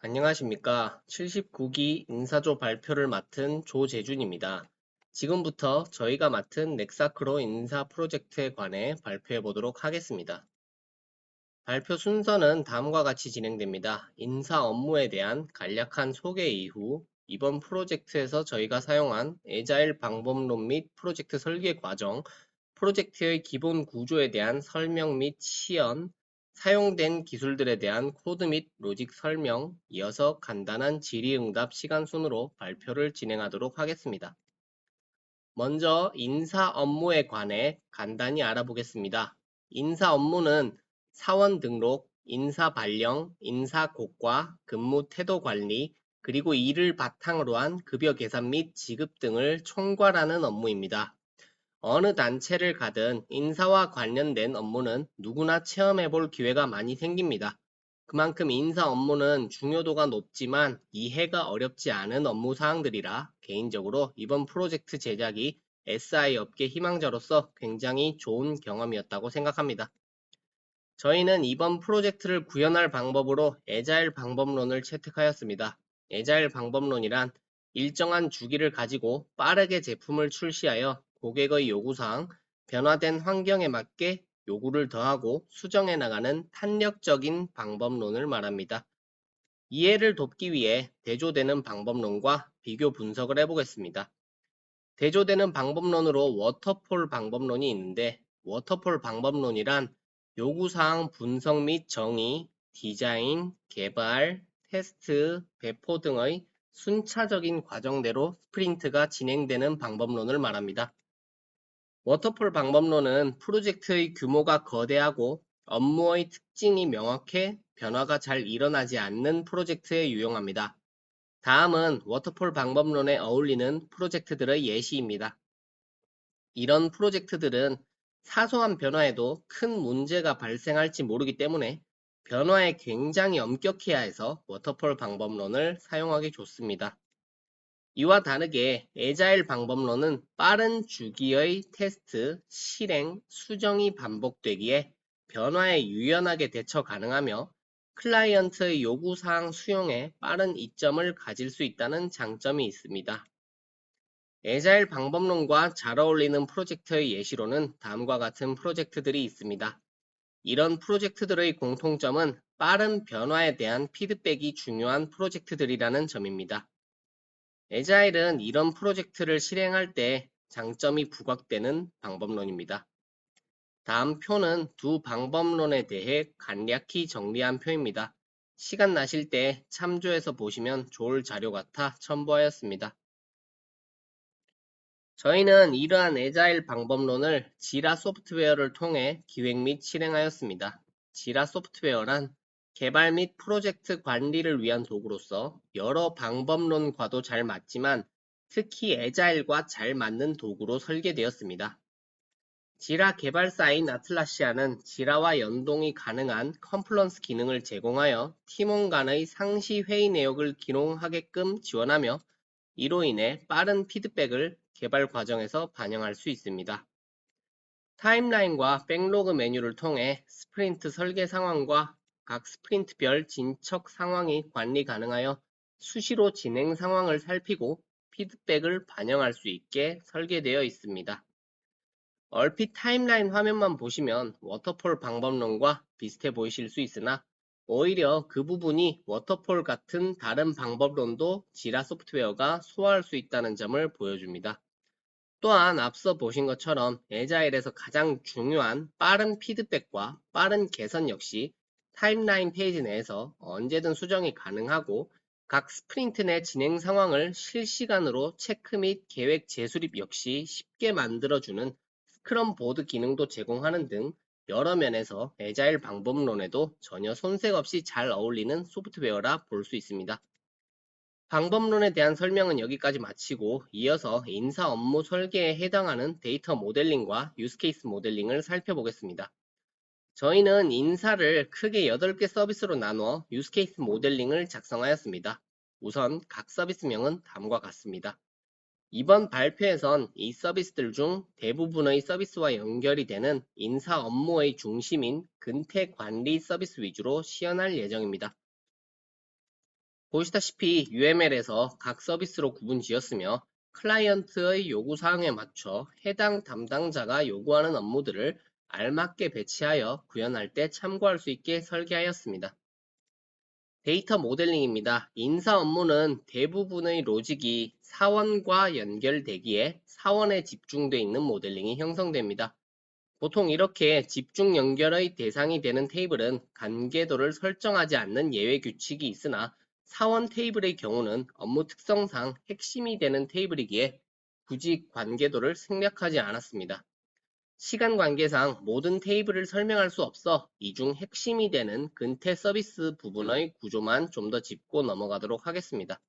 안녕하십니까. 79기 인사조 발표를 맡은 조재준입니다. 지금부터 저희가 맡은 넥사크로 인사 프로젝트에 관해 발표해 보도록 하겠습니다. 발표 순서는 다음과 같이 진행됩니다. 인사 업무에 대한 간략한 소개 이후 이번 프로젝트에서 저희가 사용한 에자일 방법론 및 프로젝트 설계 과정, 프로젝트의 기본 구조에 대한 설명 및 시연, 사용된 기술들에 대한 코드 및 로직 설명, 이어서 간단한 질의응답 시간 순으로 발표를 진행하도록 하겠습니다. 먼저 인사 업무에 관해 간단히 알아보겠습니다. 인사 업무는 사원 등록, 인사 발령, 인사 고과, 근무 태도 관리, 그리고 이를 바탕으로 한 급여 계산 및 지급 등을 총괄하는 업무입니다. 어느 단체를 가든 인사와 관련된 업무는 누구나 체험해 볼 기회가 많이 생깁니다. 그만큼 인사 업무는 중요도가 높지만 이해가 어렵지 않은 업무 사항들이라 개인적으로 이번 프로젝트 제작이 SI 업계 희망자로서 굉장히 좋은 경험이었다고 생각합니다. 저희는 이번 프로젝트를 구현할 방법으로 에자일 방법론을 채택하였습니다. 에자일 방법론이란 일정한 주기를 가지고 빠르게 제품을 출시하여 고객의 요구사항, 변화된 환경에 맞게 요구를 더하고 수정해 나가는 탄력적인 방법론을 말합니다. 이해를 돕기 위해 대조되는 방법론과 비교 분석을 해보겠습니다. 대조되는 방법론으로 워터폴 방법론이 있는데 워터폴 방법론이란 요구사항 분석 및 정의, 디자인, 개발, 테스트, 배포 등의 순차적인 과정대로 스프린트가 진행되는 방법론을 말합니다. 워터폴 방법론은 프로젝트의 규모가 거대하고 업무의 특징이 명확해 변화가 잘 일어나지 않는 프로젝트에 유용합니다. 다음은 워터폴 방법론에 어울리는 프로젝트들의 예시입니다. 이런 프로젝트들은 사소한 변화에도 큰 문제가 발생할지 모르기 때문에 변화에 굉장히 엄격해야 해서 워터폴 방법론을 사용하기 좋습니다. 이와 다르게 에자일 방법론은 빠른 주기의 테스트, 실행, 수정이 반복되기에 변화에 유연하게 대처 가능하며 클라이언트의 요구사항 수용에 빠른 이점을 가질 수 있다는 장점이 있습니다. 에자일 방법론과 잘 어울리는 프로젝트의 예시로는 다음과 같은 프로젝트들이 있습니다. 이런 프로젝트들의 공통점은 빠른 변화에 대한 피드백이 중요한 프로젝트들이라는 점입니다. 에자일은 이런 프로젝트를 실행할 때 장점이 부각되는 방법론입니다. 다음 표는 두 방법론에 대해 간략히 정리한 표입니다. 시간 나실 때 참조해서 보시면 좋을 자료 같아 첨부하였습니다. 저희는 이러한 에자일 방법론을 지라 소프트웨어를 통해 기획 및 실행하였습니다. 지라 소프트웨어란 개발 및 프로젝트 관리를 위한 도구로서 여러 방법론과도 잘 맞지만 특히 에자일과 잘 맞는 도구로 설계되었습니다. 지라 개발사인 아틀라시아는 지라와 연동이 가능한 컴플런스 기능을 제공하여 팀원 간의 상시 회의 내역을 기록하게끔 지원하며 이로 인해 빠른 피드백을 개발 과정에서 반영할 수 있습니다. 타임라인과 백로그 메뉴를 통해 스프린트 설계 상황과 각 스프린트별 진척 상황이 관리 가능하여 수시로 진행 상황을 살피고 피드백을 반영할 수 있게 설계되어 있습니다. 얼핏 타임라인 화면만 보시면 워터폴 방법론과 비슷해 보이실 수 있으나 오히려 그 부분이 워터폴 같은 다른 방법론도 지라 소프트웨어가 소화할 수 있다는 점을 보여줍니다. 또한 앞서 보신 것처럼 에자일에서 가장 중요한 빠른 피드백과 빠른 개선 역시 타임라인 페이지 내에서 언제든 수정이 가능하고 각 스프린트 내 진행 상황을 실시간으로 체크 및 계획 재수립 역시 쉽게 만들어주는 스크럼 보드 기능도 제공하는 등 여러 면에서 에자일 방법론에도 전혀 손색 없이 잘 어울리는 소프트웨어라 볼 수 있습니다. 방법론에 대한 설명은 여기까지 마치고 이어서 인사 업무 설계에 해당하는 데이터 모델링과 유스케이스 모델링을 살펴보겠습니다. 저희는 인사를 크게 8개 서비스로 나누어 유스케이스 모델링을 작성하였습니다. 우선 각 서비스명은 다음과 같습니다. 이번 발표에선 이 서비스들 중 대부분의 서비스와 연결이 되는 인사 업무의 중심인 근태 관리 서비스 위주로 시연할 예정입니다. 보시다시피 UML에서 각 서비스로 구분 지었으며 클라이언트의 요구사항에 맞춰 해당 담당자가 요구하는 업무들을 알맞게 배치하여 구현할 때 참고할 수 있게 설계하였습니다. 데이터 모델링입니다. 인사 업무는 대부분의 로직이 사원과 연결되기에 사원에 집중되어 있는 모델링이 형성됩니다. 보통 이렇게 집중 연결의 대상이 되는 테이블은 관계도를 설정하지 않는 예외 규칙이 있으나 사원 테이블의 경우는 업무 특성상 핵심이 되는 테이블이기에 굳이 관계도를 생략하지 않았습니다. 시간 관계상 모든 테이블을 설명할 수 없어 이 중 핵심이 되는 근태 서비스 부분의 구조만 좀 더 짚고 넘어가도록 하겠습니다.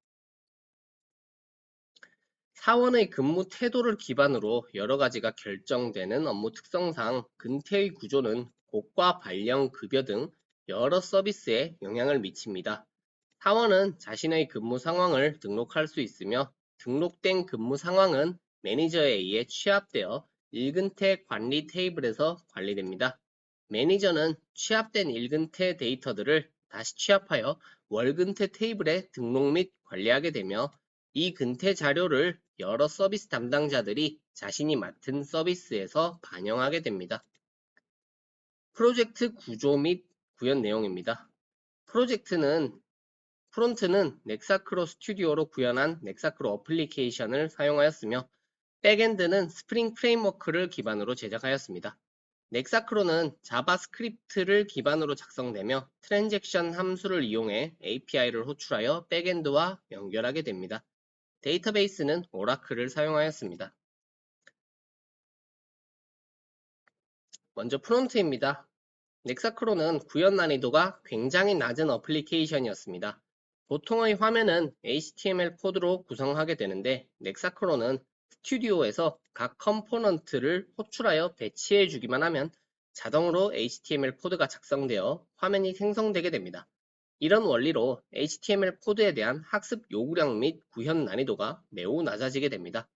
사원의 근무 태도를 기반으로 여러 가지가 결정되는 업무 특성상 근태의 구조는 고과 발령 급여 등 여러 서비스에 영향을 미칩니다. 사원은 자신의 근무 상황을 등록할 수 있으며 등록된 근무 상황은 매니저에 의해 취합되어 일근태 관리 테이블에서 관리됩니다. 매니저는 취합된 일근태 데이터들을 다시 취합하여 월근태 테이블에 등록 및 관리하게 되며 이 근태 자료를 여러 서비스 담당자들이 자신이 맡은 서비스에서 반영하게 됩니다. 프로젝트 구조 및 구현 내용입니다. 프로젝트는 프론트는 넥사크로 스튜디오로 구현한 넥사크로 어플리케이션을 사용하였으며 백엔드는 스프링 프레임워크를 기반으로 제작하였습니다. 넥사크로는 자바스크립트를 기반으로 작성되며 트랜잭션 함수를 이용해 API를 호출하여 백엔드와 연결하게 됩니다. 데이터베이스는 오라클을 사용하였습니다. 먼저 프론트입니다. 넥사크로는 구현 난이도가 굉장히 낮은 어플리케이션이었습니다. 보통의 화면은 HTML 코드로 구성하게 되는데 넥사크로는 스튜디오에서 각 컴포넌트를 호출하여 배치해 주기만 하면 자동으로 HTML 코드가 작성되어 화면이 생성되게 됩니다. 이런 원리로 HTML 코드에 대한 학습 요구량 및 구현 난이도가 매우 낮아지게 됩니다.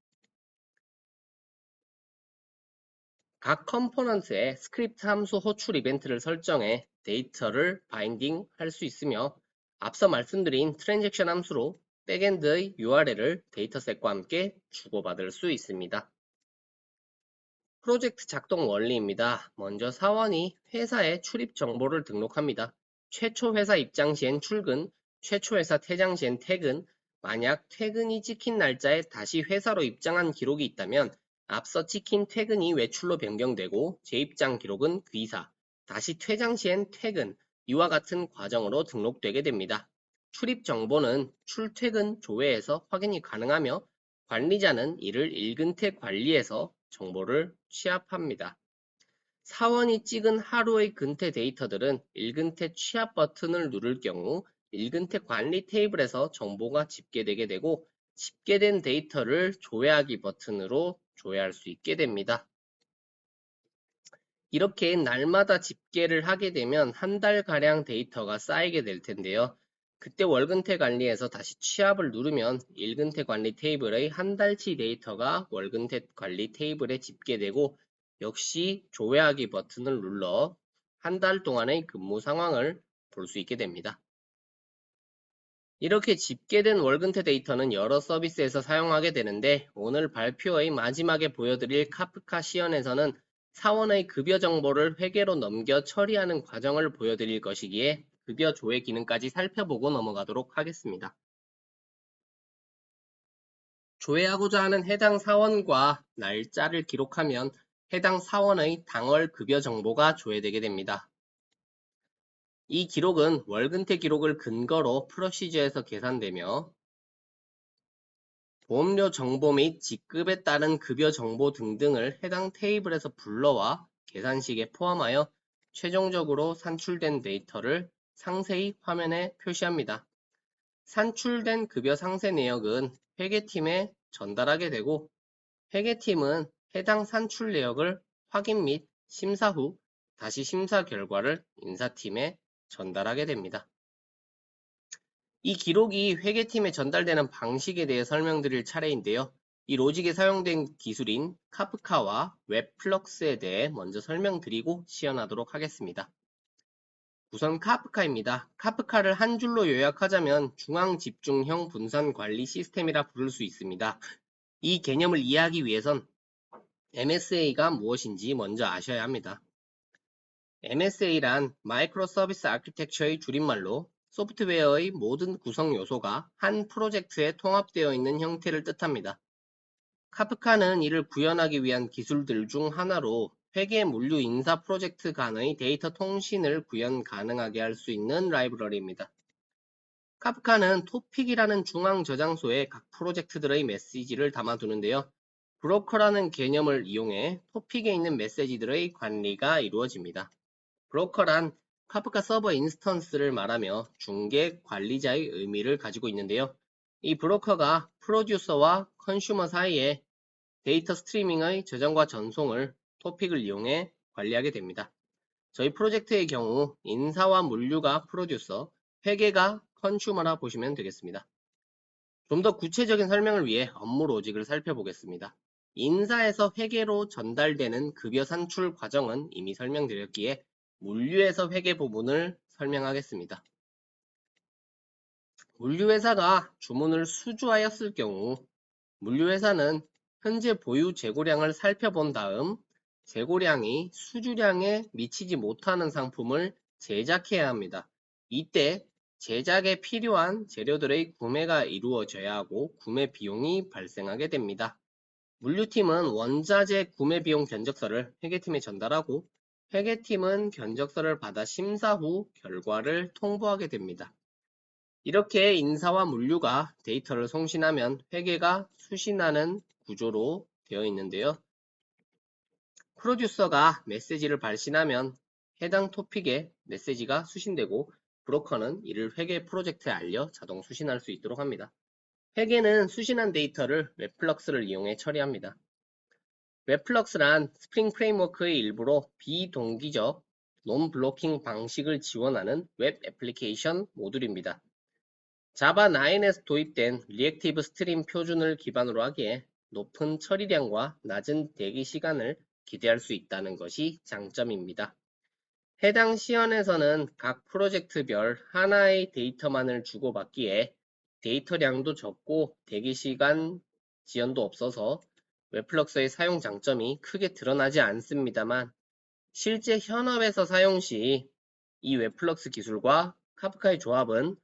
각 컴포넌트에 스크립트 함수 호출 이벤트를 설정해 데이터를 바인딩 할 수 있으며 앞서 말씀드린 트랜잭션 함수로 백엔드의 URL을 데이터셋과 함께 주고받을 수 있습니다. 프로젝트 작동 원리입니다. 먼저 사원이 회사에 출입 정보를 등록합니다. 최초 회사 입장 시엔 출근, 최초 회사 퇴장 시엔 퇴근, 만약 퇴근이 찍힌 날짜에 다시 회사로 입장한 기록이 있다면 앞서 찍힌 퇴근이 외출로 변경되고 재입장 기록은 귀사, 다시 퇴장 시엔 퇴근, 이와 같은 과정으로 등록되게 됩니다. 출입 정보는 출퇴근 조회에서 확인이 가능하며 관리자는 이를 일근태 관리에서 정보를 취합합니다. 사원이 찍은 하루의 근태 데이터들은 일근태 취합 버튼을 누를 경우 일근태 관리 테이블에서 정보가 집계되게 되고 집계된 데이터를 조회하기 버튼으로 조회할 수 있게 됩니다. 이렇게 날마다 집계를 하게 되면 한 달가량 데이터가 쌓이게 될 텐데요. 그때 월근태 관리에서 다시 취합을 누르면 일근태 관리 테이블의 한 달치 데이터가 월근태 관리 테이블에 집계되고 역시 조회하기 버튼을 눌러 한 달 동안의 근무 상황을 볼 수 있게 됩니다. 이렇게 집계된 월근태 데이터는 여러 서비스에서 사용하게 되는데 오늘 발표의 마지막에 보여드릴 카프카 시연에서는 사원의 급여 정보를 회계로 넘겨 처리하는 과정을 보여드릴 것이기에 급여 조회 기능까지 살펴보고 넘어가도록 하겠습니다. 조회하고자 하는 해당 사원과 날짜를 기록하면 해당 사원의 당월 급여 정보가 조회되게 됩니다. 이 기록은 월근태 기록을 근거로 프로시저에서 계산되며 보험료 정보 및 직급에 따른 급여 정보 등등을 해당 테이블에서 불러와 계산식에 포함하여 최종적으로 산출된 데이터를 상세히 화면에 표시합니다. 산출된 급여 상세 내역은 회계팀에 전달하게 되고 회계팀은 해당 산출 내역을 확인 및 심사 후 다시 심사 결과를 인사팀에 전달하게 됩니다. 이 기록이 회계팀에 전달되는 방식에 대해 설명드릴 차례인데요. 이 로직에 사용된 기술인 카프카와 웹플럭스에 대해 먼저 설명드리고 시연하도록 하겠습니다. 우선 카프카입니다. 카프카를 한 줄로 요약하자면 중앙 집중형 분산 관리 시스템이라 부를 수 있습니다. 이 개념을 이해하기 위해선 MSA가 무엇인지 먼저 아셔야 합니다. MSA란 마이크로 서비스 아키텍처의 줄임말로 소프트웨어의 모든 구성 요소가 한 프로젝트에 통합되어 있는 형태를 뜻합니다. 카프카는 이를 구현하기 위한 기술들 중 하나로 회계 물류 인사 프로젝트 간의 데이터 통신을 구현 가능하게 할 수 있는 라이브러리입니다. 카프카는 토픽이라는 중앙 저장소에 각 프로젝트들의 메시지를 담아두는데요. 브로커라는 개념을 이용해 토픽에 있는 메시지들의 관리가 이루어집니다. 브로커란 카프카 서버 인스턴스를 말하며 중개 관리자의 의미를 가지고 있는데요. 이 브로커가 프로듀서와 컨슈머 사이에 데이터 스트리밍의 저장과 전송을 토픽을 이용해 관리하게 됩니다. 저희 프로젝트의 경우 인사와 물류가 프로듀서, 회계가 컨슈머라 보시면 되겠습니다. 좀 더 구체적인 설명을 위해 업무 로직을 살펴보겠습니다. 인사에서 회계로 전달되는 급여 산출 과정은 이미 설명드렸기에 물류에서 회계 부분을 설명하겠습니다. 물류회사가 주문을 수주하였을 경우 물류회사는 현재 보유 재고량을 살펴본 다음 재고량이 수주량에 미치지 못하는 상품을 제작해야 합니다. 이때 제작에 필요한 재료들의 구매가 이루어져야 하고 구매 비용이 발생하게 됩니다. 물류팀은 원자재 구매 비용 견적서를 회계팀에 전달하고 회계팀은 견적서를 받아 심사 후 결과를 통보하게 됩니다. 이렇게 인사와 물류가 데이터를 송신하면 회계가 수신하는 구조로 되어 있는데요. 프로듀서가 메시지를 발신하면 해당 토픽에 메시지가 수신되고 브로커는 이를 회계 프로젝트에 알려 자동 수신할 수 있도록 합니다. 회계는 수신한 데이터를 웹플럭스를 이용해 처리합니다. 웹플럭스란 스프링 프레임워크의 일부로 비동기적 논 블로킹 방식을 지원하는 웹 애플리케이션 모듈입니다. 자바 9에서 도입된 리액티브 스트림 표준을 기반으로 하기에 높은 처리량과 낮은 대기 시간을 기대할 수 있다는 것이 장점입니다. 해당 시연에서는 각 프로젝트별 하나의 데이터만을 주고받기에 데이터량도 적고 대기시간 지연도 없어서 웹플럭스의 사용 장점이 크게 드러나지 않습니다만 실제 현업에서 사용 시 이 웹플럭스 기술과 카프카의 조합은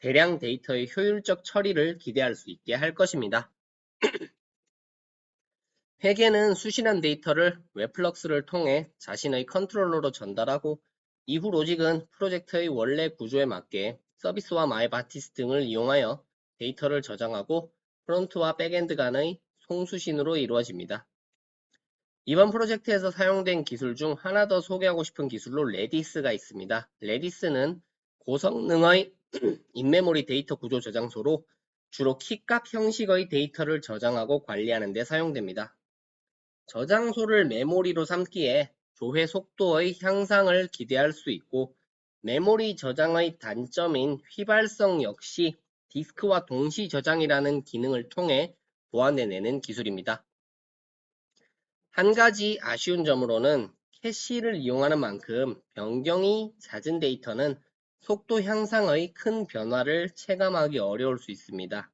대량 데이터의 효율적 처리를 기대할 수 있게 할 것입니다. 회계는 수신한 데이터를 웹플럭스를 통해 자신의 컨트롤러로 전달하고 이후 로직은 프로젝트의 원래 구조에 맞게 서비스와 마이바티스 등을 이용하여 데이터를 저장하고 프론트와 백엔드 간의 송수신으로 이루어집니다. 이번 프로젝트에서 사용된 기술 중 하나 더 소개하고 싶은 기술로 레디스가 있습니다. 레디스는 고성능의 인메모리 데이터 구조 저장소로 주로 키값 형식의 데이터를 저장하고 관리하는 데 사용됩니다. 저장소를 메모리로 삼기에 조회 속도의 향상을 기대할 수 있고 메모리 저장의 단점인 휘발성 역시 디스크와 동시 저장이라는 기능을 통해 보완해내는 기술입니다. 한 가지 아쉬운 점으로는 캐시를 이용하는 만큼 변경이 잦은 데이터는 속도 향상의 큰 변화를 체감하기 어려울 수 있습니다.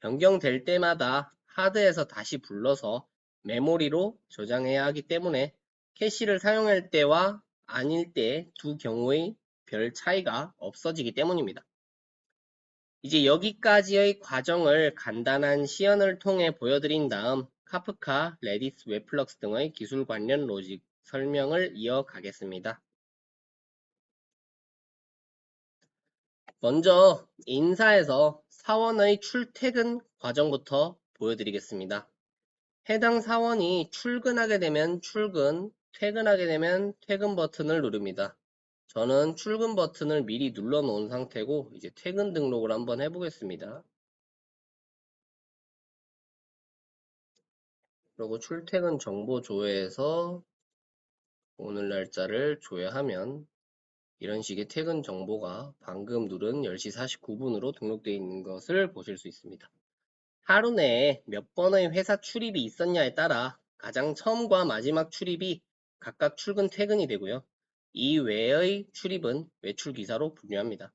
변경될 때마다 하드에서 다시 불러서 메모리로 저장해야 하기 때문에 캐시를 사용할 때와 아닐 때 두 경우의 별 차이가 없어지기 때문입니다. 이제 여기까지의 과정을 간단한 시연을 통해 보여드린 다음 카프카, 레디스, 웹플럭스 등의 기술 관련 로직 설명을 이어가겠습니다. 먼저 인사에서 사원의 출퇴근 과정부터 보여드리겠습니다. 해당 사원이 출근하게 되면 출근, 퇴근하게 되면 퇴근 버튼을 누릅니다. 저는 출근 버튼을 미리 눌러 놓은 상태고 이제 퇴근 등록을 한번 해보겠습니다. 그리고 출퇴근 정보 조회에서 오늘 날짜를 조회하면 이런 식의 퇴근 정보가 방금 누른 10시 49분으로 등록되어 있는 것을 보실 수 있습니다. 하루 내에 몇 번의 회사 출입이 있었냐에 따라 가장 처음과 마지막 출입이 각각 출근 퇴근이 되고요. 이 외의 출입은 외출 기사로 분류합니다.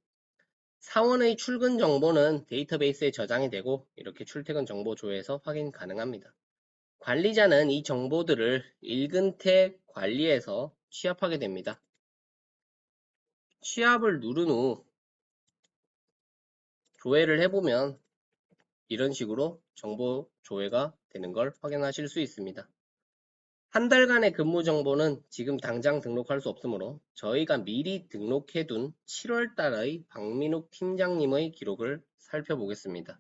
사원의 출근 정보는 데이터베이스에 저장이 되고 이렇게 출퇴근 정보 조회에서 확인 가능합니다. 관리자는 이 정보들을 일근태 관리에서 취합하게 됩니다. 취합을 누른 후 조회를 해보면 이런 식으로 정보 조회가 되는 걸 확인하실 수 있습니다. 한 달간의 근무 정보는 지금 당장 등록할 수 없으므로 저희가 미리 등록해둔 7월 달의 박민욱 팀장님의 기록을 살펴보겠습니다.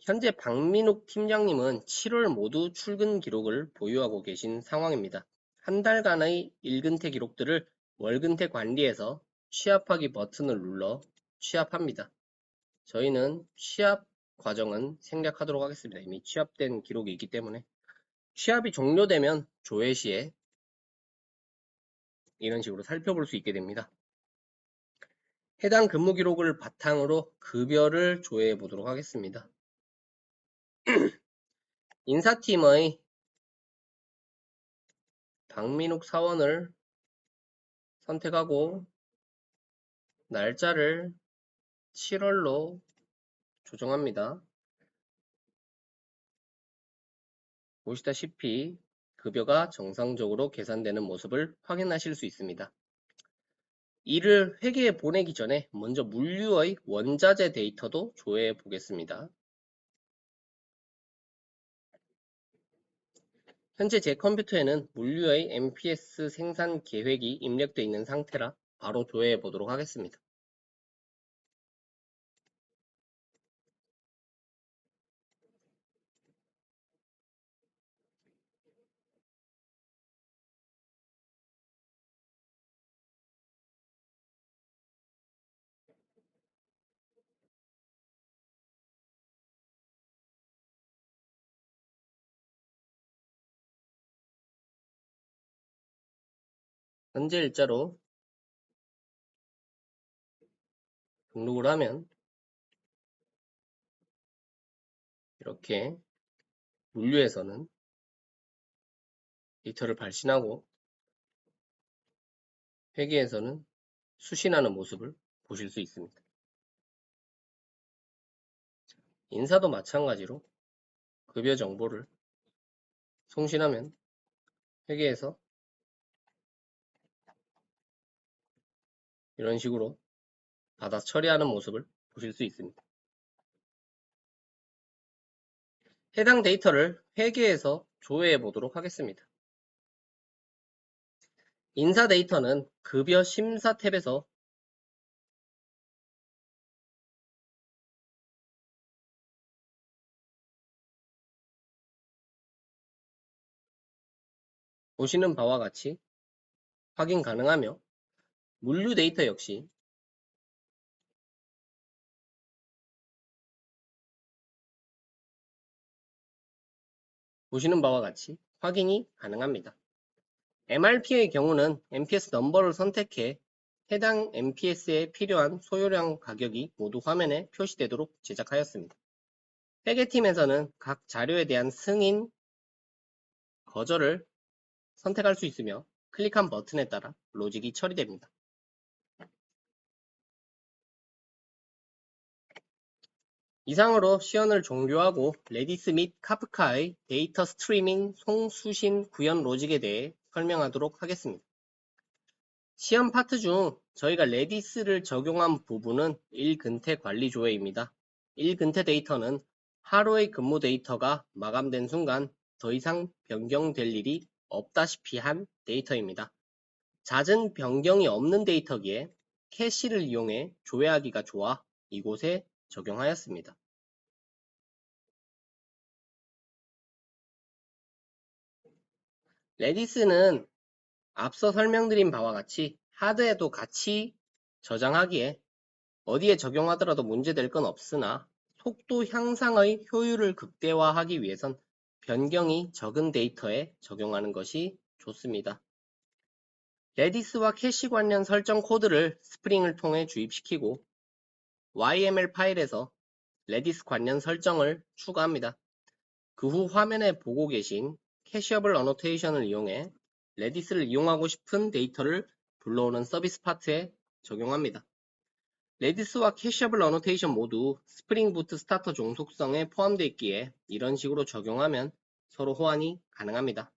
현재 박민욱 팀장님은 7월 모두 출근 기록을 보유하고 계신 상황입니다. 한 달간의 일근태 기록들을 월근태 관리에서 취합하기 버튼을 눌러 취합합니다. 저희는 취합 과정은 생략하도록 하겠습니다. 이미 취합된 기록이 있기 때문에 취합이 종료되면 조회 시에 이런 식으로 살펴볼 수 있게 됩니다. 해당 근무 기록을 바탕으로 급여를 조회해 보도록 하겠습니다. 인사팀의 박민욱 사원을 선택하고 날짜를 7월로 조정합니다. 보시다시피 급여가 정상적으로 계산되는 모습을 확인하실 수 있습니다. 이를 회계에 보내기 전에 먼저 물류의 원자재 데이터도 조회해 보겠습니다. 현재 제 컴퓨터에는 물류의 MPS 생산 계획이 입력되어 있는 상태라 바로 조회해 보도록 하겠습니다. 현재 일자로 등록을 하면 이렇게 물류에서는 데이터를 발신하고 회계에서는 수신하는 모습을 보실 수 있습니다. 인사도 마찬가지로 급여 정보를 송신하면 회계에서 이런 식으로 받아 처리하는 모습을 보실 수 있습니다. 해당 데이터를 회계에서 조회해 보도록 하겠습니다. 인사 데이터는 급여 심사 탭에서 보시는 바와 같이 확인 가능하며 물류 데이터 역시 보시는 바와 같이 확인이 가능합니다. MRP의 경우는 MPS 넘버를 선택해 해당 MPS에 필요한 소요량 가격이 모두 화면에 표시되도록 제작하였습니다. 회계팀에서는 각 자료에 대한 승인, 거절을 선택할 수 있으며 클릭한 버튼에 따라 로직이 처리됩니다. 이상으로 시연을 종료하고 레디스 및 카프카의 데이터 스트리밍 송수신 구현 로직에 대해 설명하도록 하겠습니다. 시연 파트 중 저희가 레디스를 적용한 부분은 1근태 관리 조회입니다. 1근태 데이터는 하루의 근무 데이터가 마감된 순간 더 이상 변경될 일이 없다시피 한 데이터입니다. 잦은 변경이 없는 데이터기에 캐시를 이용해 조회하기가 좋아 이곳에 적용하였습니다. 레디스는 앞서 설명드린 바와 같이 하드에도 같이 저장하기에 어디에 적용하더라도 문제될 건 없으나 속도 향상의 효율을 극대화하기 위해선 변경이 적은 데이터에 적용하는 것이 좋습니다. 레디스와 캐시 관련 설정 코드를 스프링을 통해 주입시키고 YML 파일에서 레디스 관련 설정을 추가합니다. 그 후 화면에 보고 계신 캐시어블 어노테이션을 이용해 레디스를 이용하고 싶은 데이터를 불러오는 서비스 파트에 적용합니다. 레디스와 캐셔블 어노테이션 모두 스프링 부트 스타터 종속성에 포함되어 있기에 이런 식으로 적용하면 서로 호환이 가능합니다.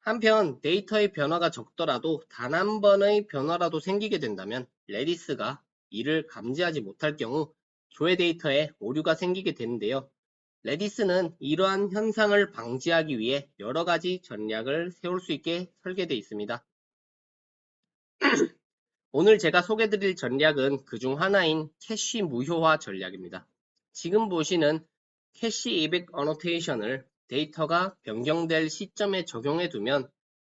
한편 데이터의 변화가 적더라도 단 한 번의 변화라도 생기게 된다면 레디스가 이를 감지하지 못할 경우 조회 데이터에 오류가 생기게 되는데요. 레디스는 이러한 현상을 방지하기 위해 여러 가지 전략을 세울 수 있게 설계되어 있습니다. 오늘 제가 소개드릴 전략은 그중 하나인 캐시 무효화 전략입니다. 지금 보시는 캐시 이백 어노테이션을 데이터가 변경될 시점에 적용해 두면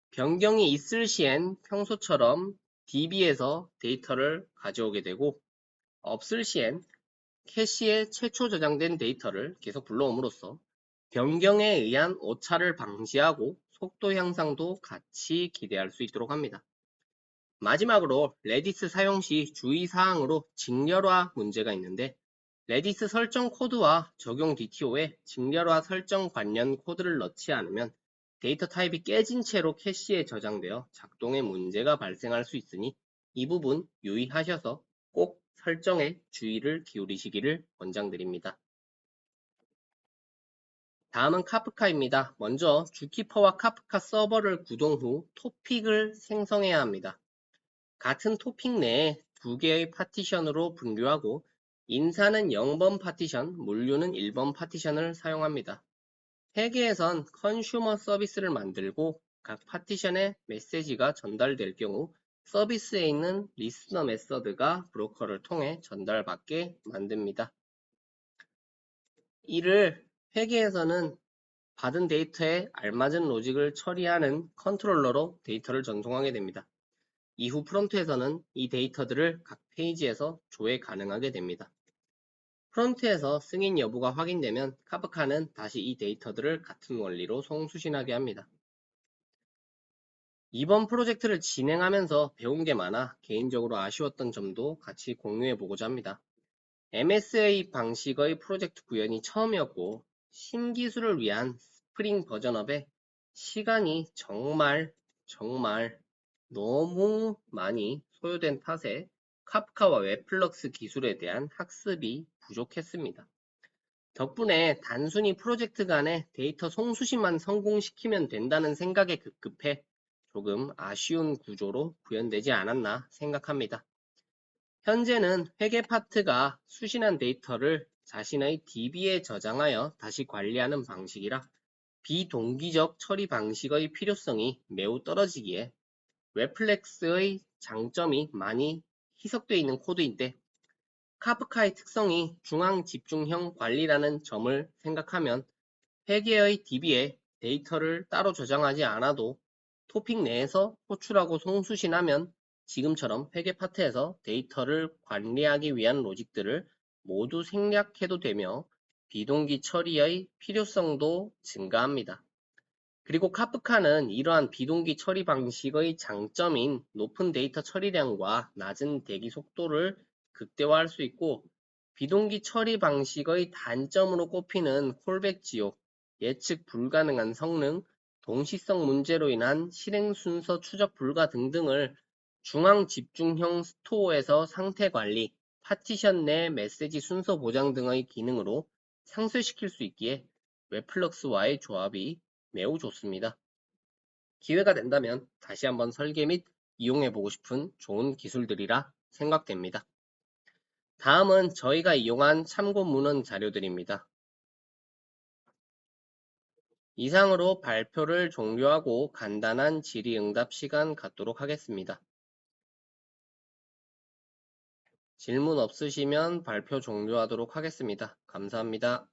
변경이 있을 시엔 평소처럼 DB에서 데이터를 가져오게 되고 없을 시엔 캐시에 최초 저장된 데이터를 계속 불러옴으로써 변경에 의한 오차를 방지하고 속도 향상도 같이 기대할 수 있도록 합니다. 마지막으로 레디스 사용 시 주의사항으로 직렬화 문제가 있는데 레디스 설정 코드와 적용 DTO에 직렬화 설정 관련 코드를 넣지 않으면 데이터 타입이 깨진 채로 캐시에 저장되어 작동에 문제가 발생할 수 있으니 이 부분 유의하셔서 꼭 설정에 주의를 기울이시기를 권장드립니다. 다음은 카프카입니다. 먼저 주키퍼와 카프카 서버를 구동 후 토픽을 생성해야 합니다. 같은 토픽 내에 두 개의 파티션으로 분류하고 인사는 0번 파티션, 물류는 1번 파티션을 사용합니다. 회계에선 컨슈머 서비스를 만들고 각 파티션에 메시지가 전달될 경우 서비스에 있는 리스너 메서드가 브로커를 통해 전달받게 만듭니다. 이를 회계에서는 받은 데이터에 알맞은 로직을 처리하는 컨트롤러로 데이터를 전송하게 됩니다. 이후 프론트에서는 이 데이터들을 각 페이지에서 조회 가능하게 됩니다. 프론트에서 승인 여부가 확인되면 카프카는 다시 이 데이터들을 같은 원리로 송수신하게 합니다. 이번 프로젝트를 진행하면서 배운 게 많아 개인적으로 아쉬웠던 점도 같이 공유해 보고자 합니다. MSA 방식의 프로젝트 구현이 처음이었고 신기술을 위한 스프링 버전업에 시간이 정말 정말 너무 많이 소요된 탓에 카프카와 웹플럭스 기술에 대한 학습이 부족했습니다. 덕분에 단순히 프로젝트 간의 데이터 송수신만 성공시키면 된다는 생각에 급급해 조금 아쉬운 구조로 구현되지 않았나 생각합니다. 현재는 회계 파트가 수신한 데이터를 자신의 DB에 저장하여 다시 관리하는 방식이라 비동기적 처리 방식의 필요성이 매우 떨어지기에 웹플렉스의 장점이 많이 희석되어 있는 코드인데 카프카의 특성이 중앙 집중형 관리라는 점을 생각하면 회계의 DB에 데이터를 따로 저장하지 않아도 토픽 내에서 호출하고 송수신하면 지금처럼 회계 파트에서 데이터를 관리하기 위한 로직들을 모두 생략해도 되며 비동기 처리의 필요성도 증가합니다. 그리고 카프카는 이러한 비동기 처리 방식의 장점인 높은 데이터 처리량과 낮은 대기 속도를 극대화할 수 있고 비동기 처리 방식의 단점으로 꼽히는 콜백 지옥, 예측 불가능한 성능, 동시성 문제로 인한 실행 순서 추적 불가 등등을 중앙 집중형 스토어에서 상태 관리, 파티션 내 메시지 순서 보장 등의 기능으로 상쇄시킬 수 있기에 웹플럭스와의 조합이 매우 좋습니다. 기회가 된다면 다시 한번 설계 및 이용해 보고 싶은 좋은 기술들이라 생각됩니다. 다음은 저희가 이용한 참고 문헌 자료들입니다. 이상으로 발표를 종료하고 간단한 질의응답 시간 갖도록 하겠습니다. 질문 없으시면 발표 종료하도록 하겠습니다. 감사합니다.